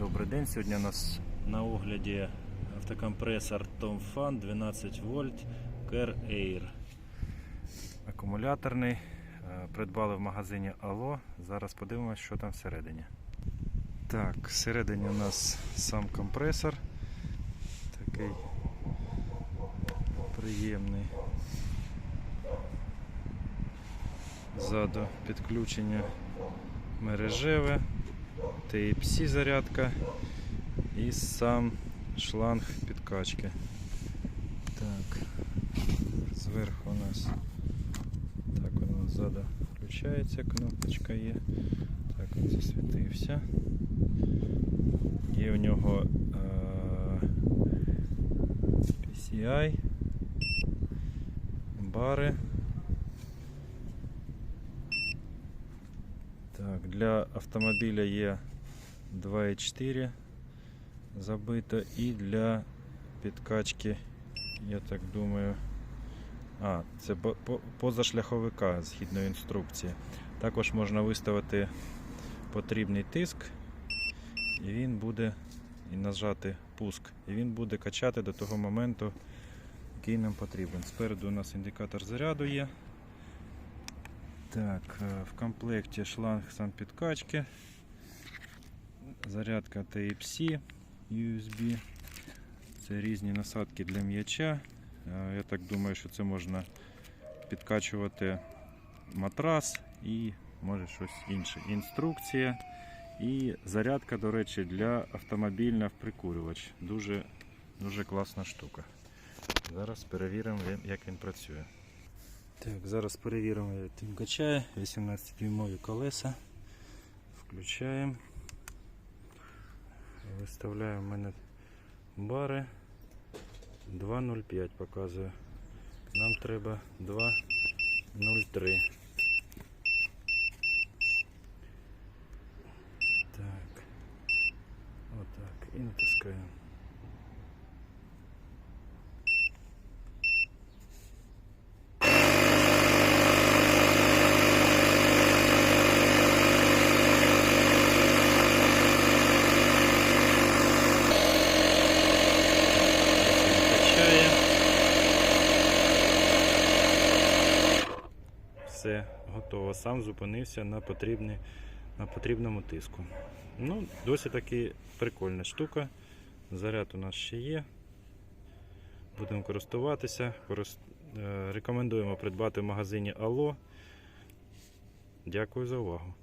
Добрий день. Сьогодні у нас на огляді автокомпресор Tom Fan 12 вольт Care Air. Акумуляторний. Е, Придбали в магазині Allo. Зараз подивимось, що там всередині. Так, всередині у нас сам компресор. Такий приємний. Ззаду підключення мережеве. Type-C зарядка і сам шланг підкачки. Так, зверху у нас так він ззаду включається, кнопочка є. Так він засвітився. Є у нього е, PCI, бари. Так, для автомобіля є 2,4 забито і для підкачки, я так думаю. А, це по- по- позашляховика згідно інструкції. Також можна виставити потрібний тиск, і він буде і нажати пуск. І він буде качати до того моменту, який нам потрібен. Спереду у нас індикатор заряду є. Так, е, в комплекті шланг сам підкачки, зарядка Type-C USB. Це різні насадки для м'яча. Е, Я так думаю, що це можна підкачувати матрас і може щось інше. Інструкція і зарядка, до речі, для автомобільного прикурювач. Дуже, дуже класна штука. Зараз перевіримо, як він працює. Так, зараз перевіримо, як він качає. 18-дюймові колеса. Включаємо. Виставляємо в мене бари. 2.05 показує. Нам треба 2.03. Так. Отак. І натискаємо. Качає. Все, готово. Сам зупинився на, на потрібному тиску. Ну, досить таки прикольна штука. Заряд у нас ще є. Будемо користуватися. Корис- е, Рекомендуємо придбати в магазині Алло. Дякую за увагу.